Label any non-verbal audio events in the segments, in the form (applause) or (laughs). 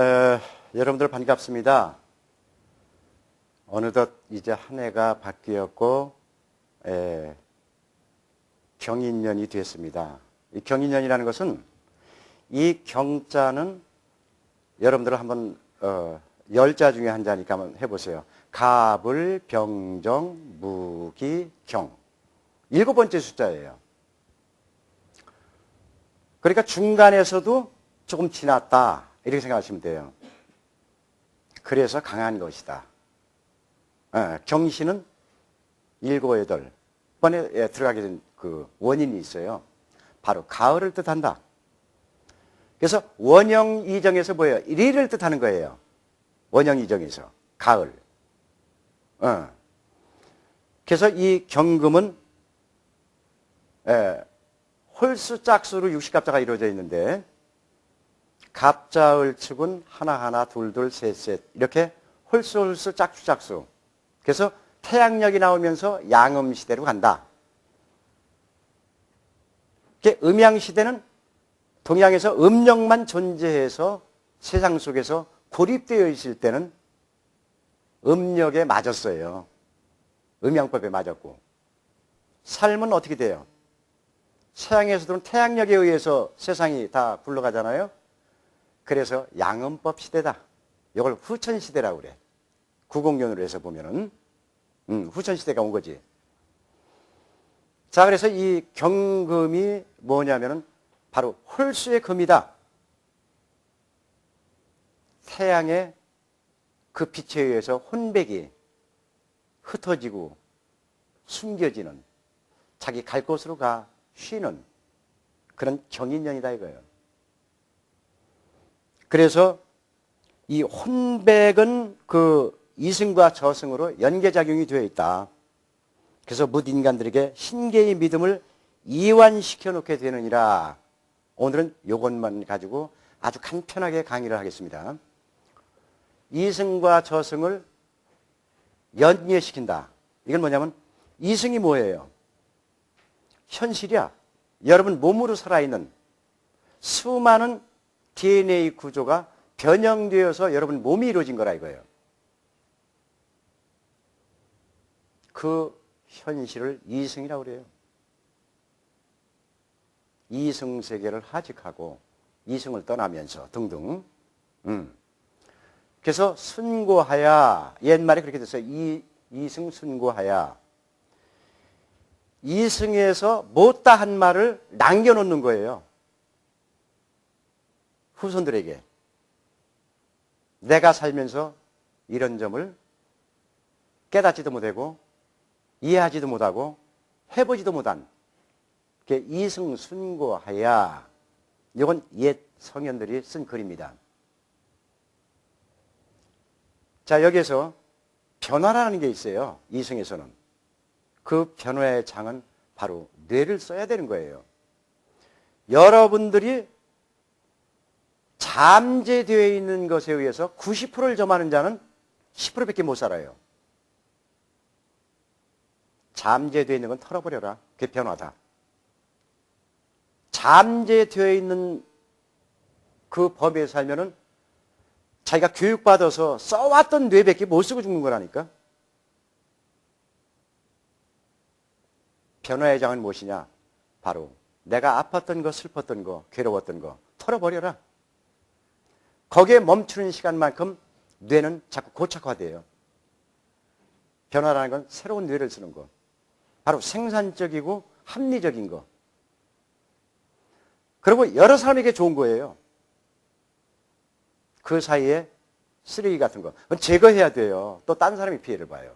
에, 여러분들 반갑습니다. 어느덧 이제 한 해가 바뀌었고 에, 경인년이 됐습니다. 이 경인년이라는 것은 이 경자는 여러분들 한번 어, 열자 중에 한 자니까 한번 해보세요. 갑을, 병정, 무기, 경. 일곱 번째 숫자예요. 그러니까 중간에서도 조금 지났다. 이렇게 생각하시면 돼요. 그래서 강한 것이다. 어, 경신은 일곱, 여덟 번에 예, 들어가게 된 그 원인이 있어요. 바로 가을을 뜻한다. 그래서 원형 이정에서 뭐예요? 1일을 뜻하는 거예요. 원형 이정에서. 가을. 어. 그래서 이 경금은 에, 홀수 짝수로 60갑자가 이루어져 있는데 갑자을 축은 하나하나 둘둘 셋셋 이렇게 홀수 홀수 짝수 짝수 그래서 태양력이 나오면서 양음 시대로 간다. 음양 시대는 동양에서 음력만 존재해서 세상 속에서 고립되어 있을 때는 음력에 맞았어요. 음양법에 맞았고. 삶은 어떻게 돼요? 서양에서도 태양력에 의해서 세상이 다 굴러가잖아요. 그래서 양음법 시대다. 이걸 후천 시대라고 그래. 구공년으로 해서 보면은 음, 후천 시대가 온 거지. 자, 그래서 이 경금이 뭐냐면은 바로 홀수의 금이다. 태양의 그 빛에 의해서 혼백이 흩어지고 숨겨지는 자기 갈 곳으로 가 쉬는 그런 경인년이다 이거예요. 그래서 이 혼백은 그 이승과 저승으로 연계작용이 되어 있다. 그래서 묻 인간들에게 신계의 믿음을 이완시켜 놓게 되느니라. 오늘은 이것만 가지고 아주 간편하게 강의를 하겠습니다. 이승과 저승을 연계시킨다. 이건 뭐냐면 이승이 뭐예요? 현실이야. 여러분 몸으로 살아있는 수많은 DNA 구조가 변형되어서 여러분 몸이 이루어진 거라 이거예요. 그 현실을 이승이라고 그래요. 이승 세계를 하직하고 이승을 떠나면서 등등. 음. 그래서 순고하야 옛말에 그렇게 됐어요. 이, 이승 순고하야. 이승에서 못다 한 말을 남겨놓는 거예요. 후손들에게. 내가 살면서 이런 점을 깨닫지도 못하고 이해하지도 못하고 해보지도 못한 이승순고하야 이건 옛 성현들이 쓴 글입니다. 자 여기에서 변화라는 게 있어요. 이승에서는. 그 변화의 장은 바로 뇌를 써야 되는 거예요. 여러분들이 잠재되어 있는 것에 의해서 90%를 점하는 자는 10%밖에 못 살아요. 잠재되어 있는 건 털어버려라. 그게 변화다. 잠재되어 있는 그 법에 살면은 자기가 교육받아서 써왔던 뇌밖에 못 쓰고 죽는 거라니까. 변화의 장은 무엇이냐? 바로 내가 아팠던 거, 슬펐던 거, 괴로웠던 거 털어버려라. 거기에 멈추는 시간만큼 뇌는 자꾸 고착화돼요. 변화라는 건 새로운 뇌를 쓰는 거. 바로 생산적이고 합리적인 거. 그리고 여러 사람에게 좋은 거예요. 그 사이에 쓰레기 같은 거. 제거해야 돼요. 또 딴 사람이 피해를 봐요.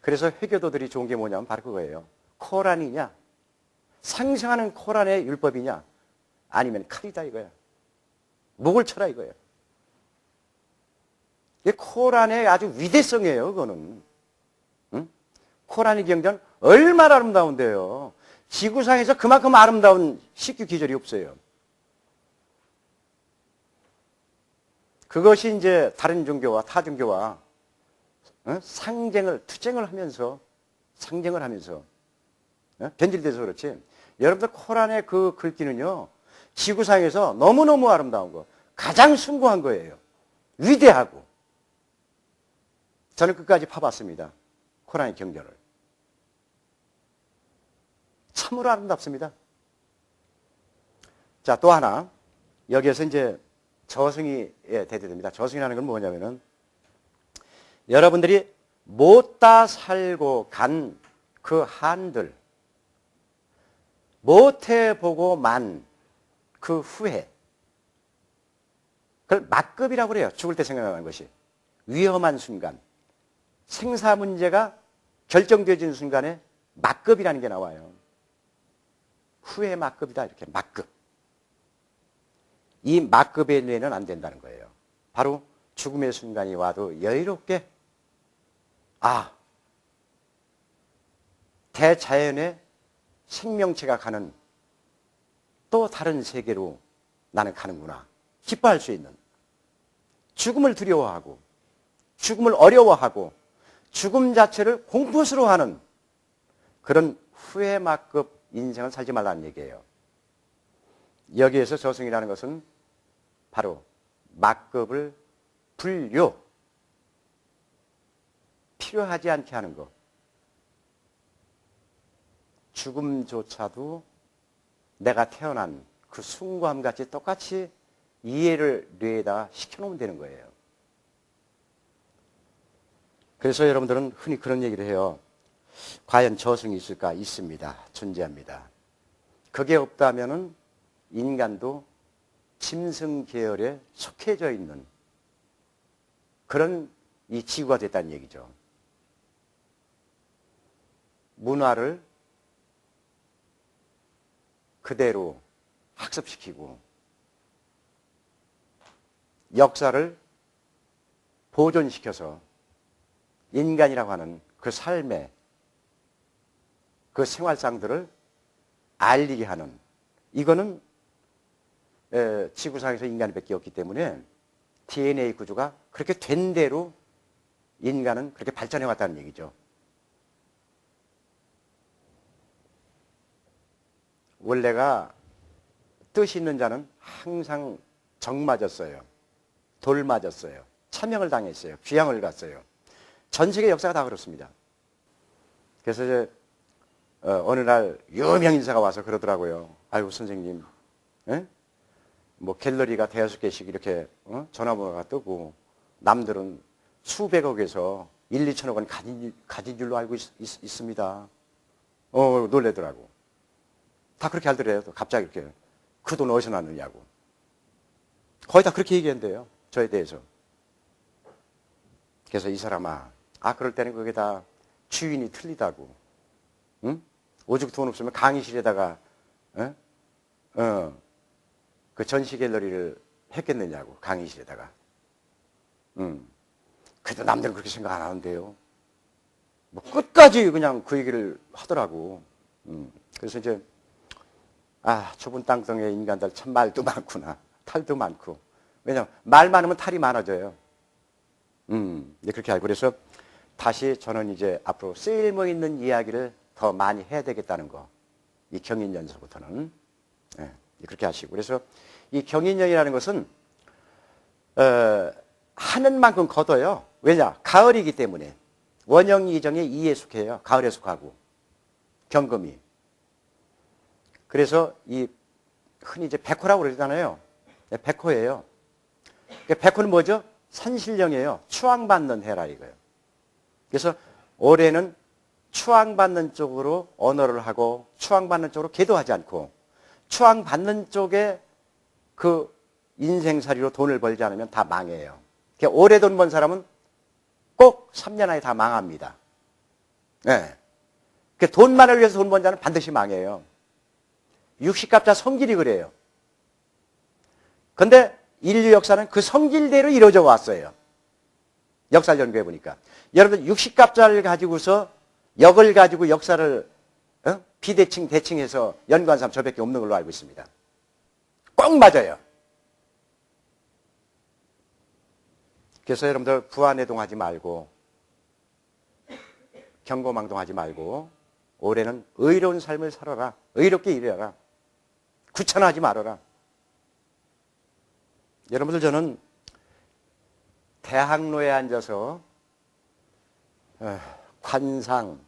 그래서 회교도들이 좋은 게 뭐냐면 바로 그거예요. 코란이냐? 상상하는 코란의 율법이냐? 아니면 칼이다 이거야. 목을 쳐라 이거야. 이게 코란의 아주 위대성이에요, 그거는. 응? 코란의 경전 얼마나 아름다운데요. 지구상에서 그만큼 아름다운 식규 기절이 없어요. 그것이 이제 다른 종교와 타 종교와 어? 상쟁을 투쟁을 하면서 상쟁을 하면서 어? 변질돼서 그렇지. 여러분들 코란의 그 글귀는요. 지구상에서 너무너무 아름다운 거, 가장 숭고한 거예요. 위대하고. 저는 끝까지 파봤습니다. 코란의 경전을. 참으로 아름답습니다. 자, 또 하나. 여기에서 이제 저승이 예, 대두됩니다. 저승이라는 건 뭐냐면은 여러분들이 못다 살고 간 그 한들, 못해 보고 만 그 후에, 그걸 막급이라고 그래요. 죽을 때 생각나는 것이. 위험한 순간. 생사 문제가 결정되어지는 순간에 막급이라는 게 나와요. 후에 막급이다. 이렇게 막급. 이 막급의 뇌는 안 된다는 거예요. 바로 죽음의 순간이 와도 여유롭게 아 대자연의 생명체가 가는 또 다른 세계로 나는 가는구나. 기뻐할 수 있는 죽음을 두려워하고 죽음을 어려워하고 죽음 자체를 공포스러워하는 그런 후회 막급 인생을 살지 말라는 얘기예요. 여기에서 저승이라는 것은 바로 막급을 분류 필요하지 않게 하는 것. 죽음조차도 내가 태어난 그 숭고함 같이 똑같이 이해를 뇌에다 시켜놓으면 되는 거예요. 그래서 여러분들은 흔히 그런 얘기를 해요. 과연 저승이 있을까? 있습니다. 존재합니다. 그게 없다면은 인간도 짐승 계열에 속해져 있는 그런 이 지구가 됐다는 얘기죠. 문화를 그대로 학습시키고 역사를 보존시켜서 인간이라고 하는 그 삶의 그 생활상들을 알리게 하는 이거는 지구상에서 인간이 밖에 없기 때문에 DNA 구조가 그렇게 된 대로 인간은 그렇게 발전해 왔다는 얘기죠. 원래가 뜻 있는 자는 항상 정 맞았어요. 돌 맞았어요. 차명을 당했어요. 귀향을 갔어요. 전 세계 역사가 다 그렇습니다. 그래서 이제 어, 느날 유명 인사가 와서 그러더라고요. 아이고 선생님, 에? 뭐 갤러리가 대여섯 개씩 이렇게 어? 전화번호가 뜨고 남들은 수백억에서 1, 2천억 원 가진, 가진 줄로 알고 있, 습니다 어, 놀래더라고. 다 그렇게 알더래요. 갑자기 이렇게. 그 돈 어디서 났느냐고. 거의 다 그렇게 얘기한대요. 저에 대해서. 그래서 이 사람아, 아, 그럴 때는 그게 다 주인이 틀리다고. 응? 오죽 돈 없으면 강의실에다가, 어? 어, 그 전시 갤러리를 했겠느냐고, 강의실에다가. 음. 그래도 남들은 그렇게 생각 안 하는데요. 뭐 끝까지 그냥 그 얘기를 하더라고. 음. 그래서 이제, 아, 좁은 땅덩이의 인간들 참 말도 (laughs) 많구나. 탈도 많고. 왜냐면 말 많으면 탈이 많아져요. 음, 그렇게 알고. 그래서 다시 저는 이제 앞으로 쓸모 있는 이야기를 더 많이 해야 되겠다는 거. 이 경인연서부터는. 네. 그렇게 하시고. 그래서 이 경인년이라는 것은, 어, 하는 만큼 걷어요. 왜냐? 가을이기 때문에. 원형 이정의 이에 속해요. 가을에 속하고. 경금이. 그래서 이 흔히 이제 백호라고 그러잖아요. 네, 백호예요. 백호는 뭐죠? 산신령이에요. 추앙받는 해라 이거예요. 그래서 올해는 추앙받는 쪽으로 언어를 하고 추앙받는 쪽으로 기도하지 않고 추앙받는 쪽에 그 인생살이로 돈을 벌지 않으면 다 망해요. 그러니까 오래 돈번 사람은 꼭 3년 안에 다 망합니다. 네. 그러니까 돈만을 위해서 돈 번 자는 반드시 망해요. 육식갑자 성질이 그래요. 근데 인류 역사는 그 성질대로 이루어져 왔어요. 역사를 연구해 보니까. 여러분, 육식갑자를 가지고서 역을 가지고 역사를 비대칭, 대칭해서 연구한 사람 저밖에 없는 걸로 알고 있습니다. 꼭 맞아요. 그래서 여러분들 부안해동하지 말고 경고망동하지 말고 올해는 의로운 삶을 살아라. 의롭게 일해라. 구천하지 말아라. 여러분들 저는 대학로에 앉아서 어, 관상,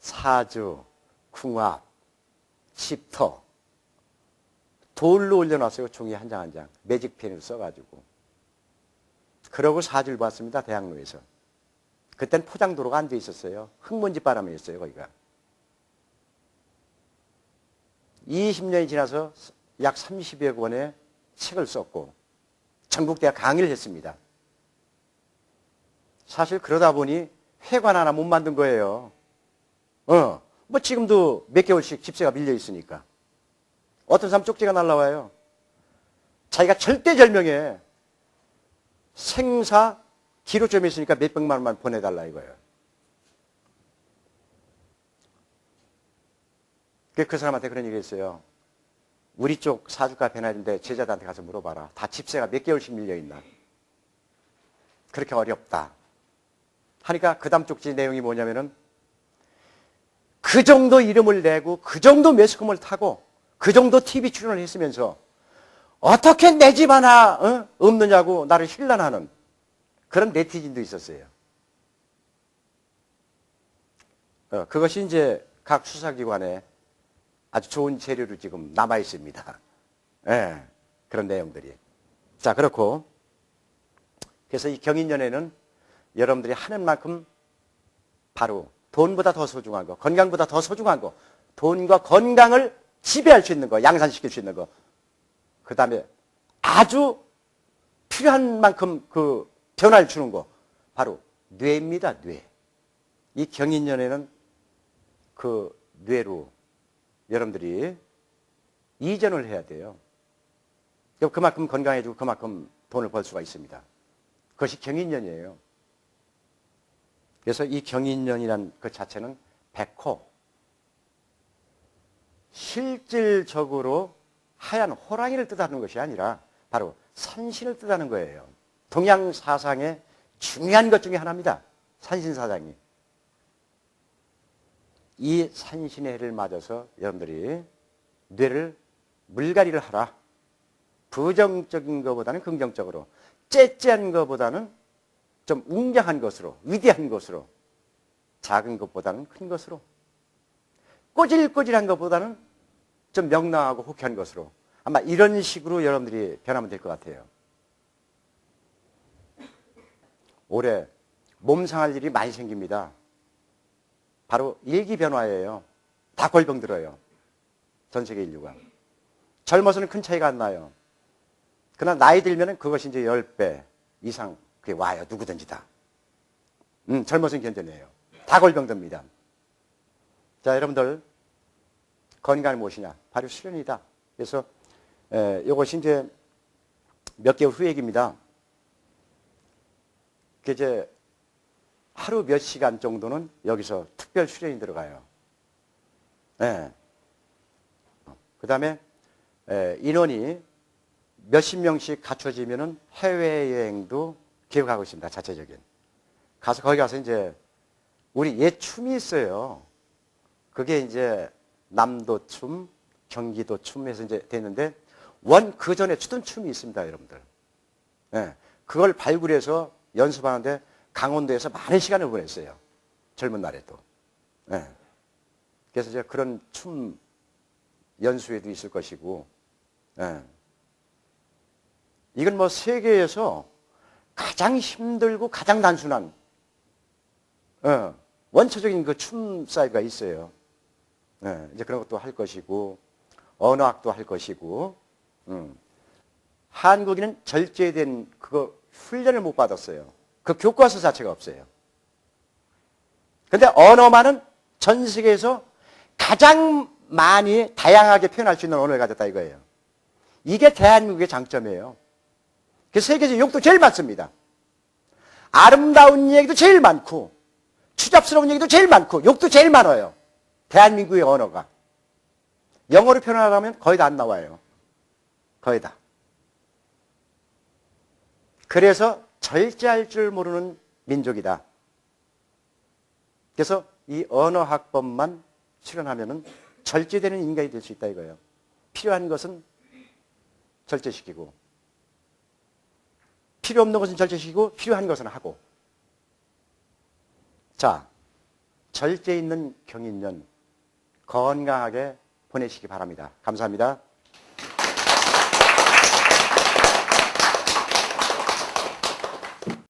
사주, 궁합, 집터 돌로 올려놨어요. 종이 한 장 한 장. 매직펜을 써가지고. 그러고 사주를 봤습니다. 대학로에서. 그땐 포장도로가 안 돼 있었어요. 흙먼지 바람이었어요. 거기가. 20년이 지나서 약 30여 권의 책을 썼고 전국대학 강의를 했습니다. 사실 그러다 보니 회관 하나 못 만든 거예요. 어, 뭐 지금도 몇 개월씩 집세가 밀려 있으니까. 어떤 사람 쪽지가 날라와요. 자기가 절대절명에 생사 기로점이 있으니까 몇백만 원만 보내달라 이거예요. 그 사람한테 그런 얘기 했어요. 우리 쪽 사주가 변화인데 제자들한테 가서 물어봐라. 다 집세가 몇 개월씩 밀려있나. 그렇게 어렵다. 하니까 그 다음 쪽지 내용이 뭐냐면은 그 정도 이름을 내고 그 정도 매스컴을 타고 그 정도 TV 출연을 했으면서 어떻게 내 집 하나 어? 없느냐고 나를 힐난하는 그런 네티즌도 있었어요. 어, 그것이 이제 각 수사기관에 아주 좋은 재료로 지금 남아 있습니다. 예, 그런 내용들이. 자, 그렇고 그래서 이 경인연애는 여러분들이 하는 만큼 바로 돈보다 더 소중한 거, 건강보다 더 소중한 거, 돈과 건강을 지배할 수 있는 거, 양산시킬 수 있는 거. 그 다음에 아주 필요한 만큼 그 변화를 주는 거. 바로 뇌입니다, 뇌. 이 경인연애는 그 뇌로 여러분들이 이전을 해야 돼요. 그만큼 건강해지고 그만큼 돈을 벌 수가 있습니다. 그것이 경인년이에요. 그래서 이 경인년이란 그 자체는 백호. 실질적으로 하얀 호랑이를 뜻하는 것이 아니라 바로 산신을 뜻하는 거예요. 동양 사상의 중요한 것 중에 하나입니다. 산신 사상이. 이 산신의 해를 맞아서 여러분들이 뇌를 물갈이를 하라. 부정적인 것보다는 긍정적으로, 째째한 것보다는 좀 웅장한 것으로, 위대한 것으로, 작은 것보다는 큰 것으로, 꼬질꼬질한 것보다는 좀 명랑하고 호쾌한 것으로 아마 이런 식으로 여러분들이 변하면 될 것 같아요. 올해 몸 상할 일이 많이 생깁니다. 바로 일기 변화예요. 다 골병 들어요. 전 세계 인류가. 젊어서는 큰 차이가 안 나요. 그러나 나이 들면 그것이 이제 10배 이상 그게 와요. 누구든지 다. 음, 젊어서는 견뎌내요. 다 골병 듭니다. 자, 여러분들 건강이 무엇이냐? 바로 수련이다. 그래서 에, 이것이 이제 몇 개월 후 얘기입니다. 그 이제 하루 몇 시간 정도는 여기서 특별 수련이 들어가요. 예. 그 다음에 인원이 몇십 명씩 갖춰지면은 해외여행도 계획하고 있습니다. 자체적인. 가서 거기 가서 이제 우리 옛 춤이 있어요. 그게 이제 남도 춤, 경기도 춤에서 이제 됐는데 원 그 전에 추던 춤이 있습니다, 여러분들. 예. 그걸 발굴해서 연습하는데 강원도에서 많은 시간을 보냈어요. 젊은 날에도. 네. 그래서 제가 그런 춤 연수회도 있을 것이고, 네. 이건 뭐 세계에서 가장 힘들고 가장 단순한 어, 원초적인 그 춤 사이가 있어요. 네. 이제 그런 것도 할 것이고 언어학도 할 것이고 음. 한국인은 절제된 그거 훈련을 못 받았어요. 그 교과서 자체가 없어요. 근데 언어만은 전 세계에서 가장 많이 다양하게 표현할 수 있는 언어를 가졌다 이거예요. 이게 대한민국의 장점이에요. 그 세계적 욕도 제일 많습니다. 아름다운 얘기도 제일 많고, 추잡스러운 얘기도 제일 많고, 욕도 제일 많아요. 대한민국의 언어가. 영어로 표현하려면 거의 다 안 나와요. 거의 다. 그래서 절제할 줄 모르는 민족이다. 그래서 이 언어학법만 실현하면 절제되는 인간이 될 수 있다 이거예요. 필요한 것은 절제시키고 필요 없는 것은 절제시키고 필요한 것은 하고. 자, 절제 있는 경인년 건강하게 보내시기 바랍니다. 감사합니다.